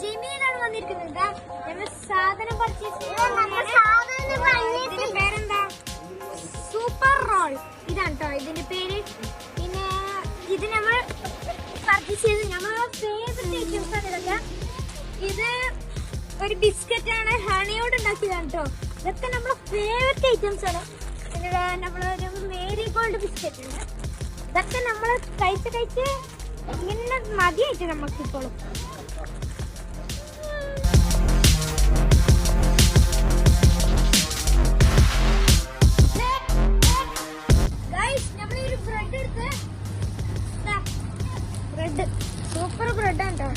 ജിമിയിലാണ് വന്നിരിക്കുന്നത്. ഞങ്ങൾ സാധനം പർച്ചേസ് പേരെന്താ സൂപ്പർ റോൾ ഇതാണ് കേട്ടോ ഇതിന്റെ പേര്. പിന്നെ ഇത് നമ്മൾ പർച്ചേസ് ചെയ്ത്. നമ്മളെ ഫേവറേറ്റ് ഐറ്റംസ് ആണ് ഇതൊക്കെ. ഇത് ഒരു ബിസ്ക്കറ്റ് ആണ് ഹണിയോട് ഉണ്ടാക്കിയതാണ് കേട്ടോ ഇതൊക്കെ നമ്മളെ ഫേവറേറ്റ് ഐറ്റംസ് ആണ്. പിന്നെ നമ്മളൊരു മേരി ഗോൾഡ് ബിസ്ക്കറ്റ് ഉണ്ട്. ഇതൊക്കെ നമ്മൾ കഴിച്ച് കഴിച്ച് ഇങ്ങനെ മതിയായിട്ട് നമുക്ക് ഇപ്പോഴും നമ്മളൊരു ബ്രെഡ് സൂപ്പർ ബ്രെഡ് ആണ്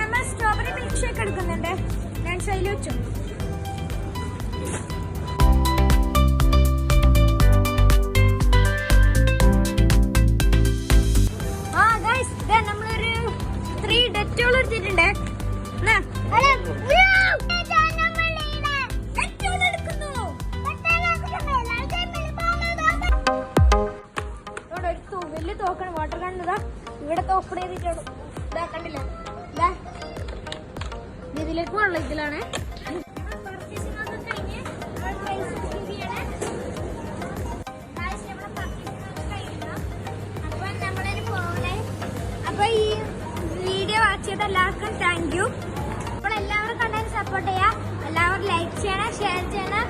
നമ്മൾ സ്ട്രോബെറി മിൽക്ക് ഷേക്ക് എടുക്കുന്നുണ്ട്. ഞാൻ ശൈലി വെച്ചു. തൂ- വാട്ടർ ഗൺ വാട്ടർ കണ്ടതാ ഇവിടെ ഓപ്പൺ ചെയ്തിട്ടുള്ളൂ ഇതാ കണ്ടില്ല? ഇതാ ഇത് ഇതിലേക്ക് വെള്ളം ഇതിലാണ്. അപ്പൊ ഈ വീഡിയോ വാച്ച് ചെയ്ത എല്ലാവർക്കും താങ്ക് യു അപ്പോൾ എല്ലാവരും കണ്ടതിന് സപ്പോർട്ട് ചെയ്യാം എല്ലാവരും ലൈക്ക് ചെയ്യണം ഷെയർ ചെയ്യണം.